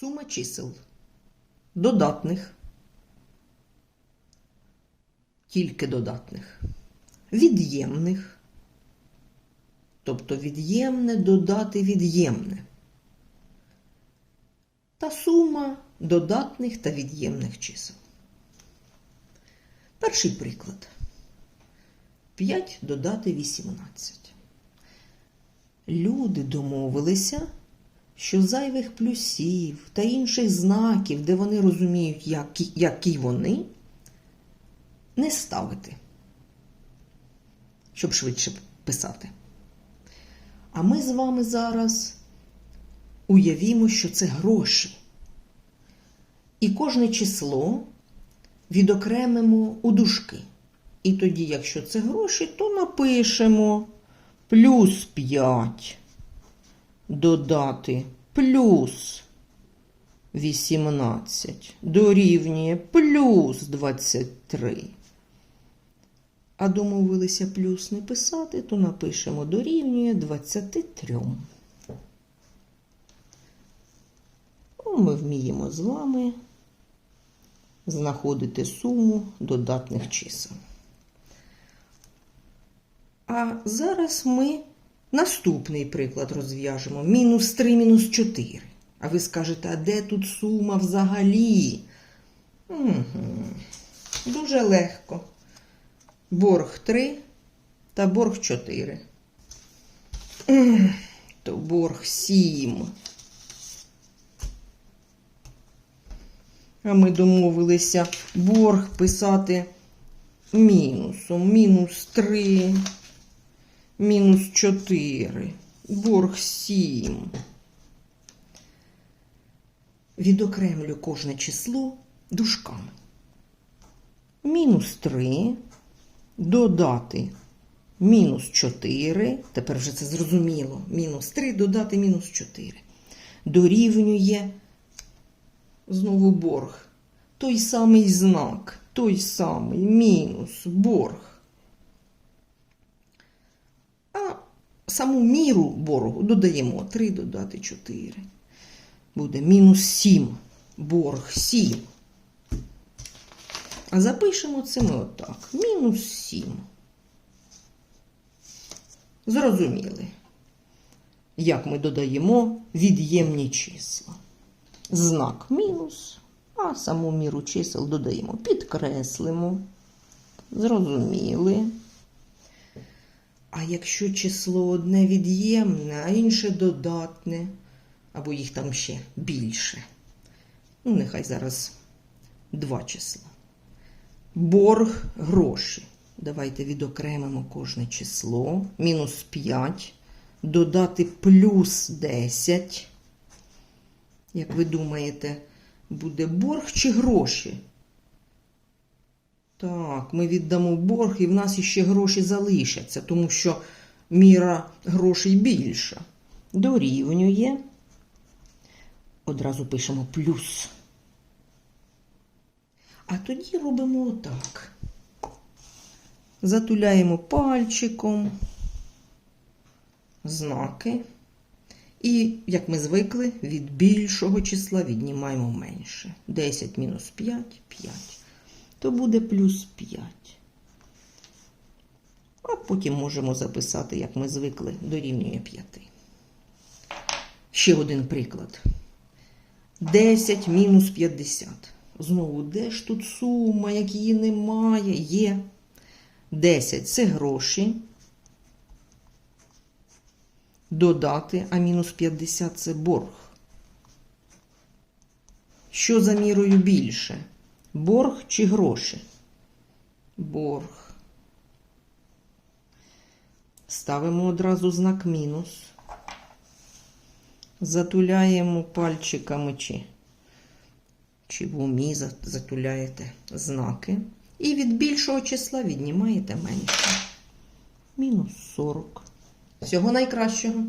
Сума чисел додатних, тільки додатних, від'ємних, тобто від'ємне додати від'ємне, та сума додатних та від'ємних чисел. Перший приклад. 5 додати 18. Люди домовилися, що зайвих плюсів та інших знаків, де вони розуміють, які, які вони, не ставити, щоб швидше писати. А ми з вами зараз уявімо, що це гроші. І кожне число відокремимо у дужки. І тоді, якщо це гроші, то напишемо плюс 5 додати плюс 18 дорівнює плюс 23. А домовилися плюс не писати, то напишемо дорівнює 23. О, Ми вміємо з вами знаходити суму додатних чисел. А зараз ми наступний приклад розв'яжемо. Мінус 3, мінус 4. А ви скажете, а де тут сума взагалі? Угу. Дуже легко. Борг 3 та борг 4. То борг 7. А ми домовилися борг писати мінусом. Мінус 3, мінус 4, борг 7. Відокремлю кожне число дужками. Мінус 3 додати мінус 4. Тепер вже це зрозуміло. Мінус 3 додати мінус 4. Дорівнює знову борг. Той самий знак, той самий мінус, борг. А саму міру боргу додаємо 3 додати 4. Буде мінус 7. Борг 7. А запишемо це ми отак. Мінус 7. Зрозуміли, як ми додаємо від'ємні числа знак мінус, а саму міру чисел додаємо, підкреслимо. Зрозуміли. А якщо число одне від'ємне, а інше додатне, або їх там ще більше. Ну, нехай зараз два числа. Борг гроші. Давайте відокремимо кожне число. Мінус 5. Додати плюс 10. Як ви думаєте, буде борг чи гроші? Так, ми віддамо борг, і в нас іще гроші залишаться, тому що міра грошей більша. Дорівнює. Одразу пишемо плюс. А тоді робимо отак. Затуляємо пальчиком знаки. І, як ми звикли, від більшого числа віднімаємо менше. 10 мінус 5 5. То буде плюс 5. А потім можемо записати, як ми звикли, дорівнює 5. Ще один приклад. 10 мінус 50. Знову, де ж тут сума, як її немає? Є. 10 це гроші додати, а мінус 50 це борг. Що за мірою більше? Борг чи гроші? Борг. Ставимо одразу знак мінус. Затуляємо пальчиками чи, чи в умі затуляєте знаки. І від більшого числа віднімаєте менше. Мінус 40. Всього найкращого.